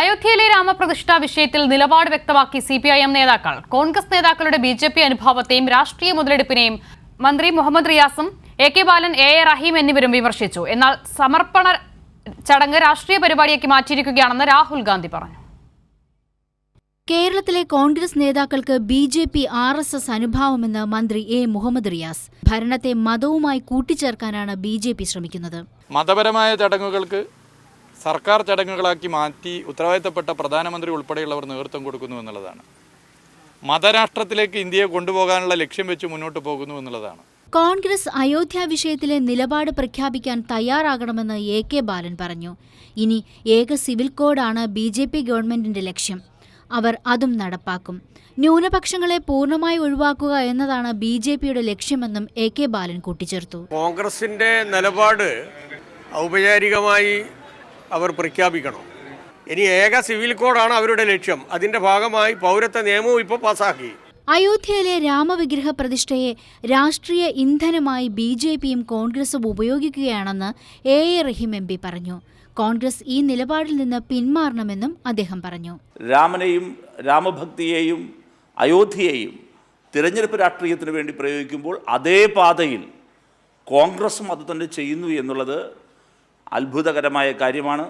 അയോധ്യയിലെ രാമപ്രതിഷ്ഠ വിഷയത്തിൽ നിലപാട് വ്യക്തമാക്കി സി പി ഐ എം നേതാക്കൾ. കോൺഗ്രസ് നേതാക്കളുടെ ബി ജെ പി അനുഭാവത്തെയും രാഷ്ട്രീയ മുതലെടുപ്പിനെയും മന്ത്രി Muhammad റിയാസും A K Balan A A Rahim എന്നിവരും വിമർശിച്ചു. എന്നാൽ സമർപ്പണ ചടങ്ങ് രാഷ്ട്രീയ പരിപാടിയാക്കി മാറ്റിയിരിക്കുകയാണെന്ന് രാഹുൽ ഗാന്ധി പറഞ്ഞു. കേരളത്തിലെ കോൺഗ്രസ് നേതാക്കൾക്ക് B J P R S S അനുഭാവമെന്ന് മന്ത്രി എ മുഹമ്മദ് റിയാസ്. ഭരണത്തെ മതവുമായി കൂട്ടിച്ചേർക്കാനാണ് ബി ജെ പി ശ്രമിക്കുന്നത്. മതപരമായ ചടങ്ങുകൾക്ക് സർക്കാർ ചടങ്ങുകളാക്കി മാറ്റി ഉത്തരവാദിത്തപ്പെട്ട പ്രധാനമന്ത്രി ഉൾപ്പെടെയുള്ളവർ നേതൃത്വം കൊടുക്കുന്നു എന്നുള്ളതാണ്. മതരാഷ്ട്രത്തിലേക്ക് ഇന്ത്യയെ കൊണ്ടുപോകാനുള്ള ലക്ഷ്യം വെച്ച് മുന്നോട്ട് പോകുന്നു എന്നുള്ളതാണ്. കോൺഗ്രസ് അയോധ്യ വിഷയത്തിലെ നിലപാട് പ്രഖ്യാപിക്കാൻ തയ്യാറാകണമെന്ന് എ കെ ബാലൻ പറഞ്ഞു. ഇനി ഏക സിവിൽ കോഡാണ് ബി ജെ പി ഗവൺമെന്റിന്റെ ലക്ഷ്യം. അവർ അതും നടപ്പാക്കും. ന്യൂനപക്ഷങ്ങളെ പൂർണമായി ഒഴിവാക്കുക എന്നതാണ് ബി ജെ പിയുടെ ലക്ഷ്യമെന്നും എ കെ ബാലൻ കൂട്ടിച്ചേർത്തു. കോൺഗ്രസിന്റെ നിലപാട് ഔപചാരികമായി അവർ പ്രഖ്യാപിക്കണം. ഇനി ഏക സിവിൽ കോഡാണ് അവരുടെ ലക്ഷ്യം. അതിന്റെ ഭാഗമായി പൗരത്വ നിയമവും ഇപ്പൊ പാസാക്കി അയോധ്യയിലെ രാമവിഗ്രഹ പ്രതിഷ്ഠയെ രാഷ്ട്രീയ ഇന്ധനമായി ബി ജെ പിയും കോൺഗ്രസും ഉപയോഗിക്കുകയാണെന്ന് A A Rahim M P പറഞ്ഞു. കോൺഗ്രസ് ഈ നിലപാടിൽ നിന്ന് പിന്മാറണമെന്നും അദ്ദേഹം പറഞ്ഞു. രാമനെയും രാമഭക്തിയെയും അയോധ്യയെയും തിരഞ്ഞെടുപ്പ് രാഷ്ട്രീയത്തിന് വേണ്ടി പ്രയോഗിക്കുമ്പോൾ അതേ പാതയിൽ കോൺഗ്രസും അത് തന്നെ ചെയ്യുന്നു എന്നുള്ളത് അത്ഭുതകരമായ കാര്യമാണ്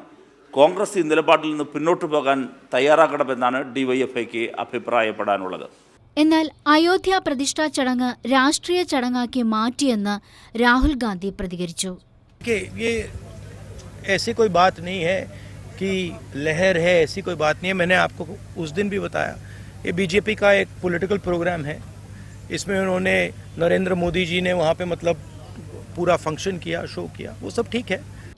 കോൺഗ്രസ് ഈ നിലപാടിൽ നിന്ന് പിന്നോട്ട് പോകാൻ തയ്യാറാകണമെന്നാണ് ഡി വൈ എഫ് ഐക്ക് അഭിപ്രായപ്പെടാനുള്ളത് എന്നാൽ അയോധ്യ പ്രതിഷ്ഠാ ചടങ്ങ് രാഷ്ട്രീയ ചടങ്ങാക്കി മാറ്റിയെന്ന് രാഹുൽ ഗാന്ധി പ്രതികരിച്ചു कि ये ऐसी कोई बात नहीं है कि लहर है ऐसी कोई बात नहीं है मैंने आपको उस दिन भी बताया ये बीजेपी का एक पॉलिटिकल प्रोग्राम है इसमें उन्होंने नरेंद्र मोदी जी ने वहाँ पे मतलब पूरा फंक्शन किया शो किया वो सब ठीक है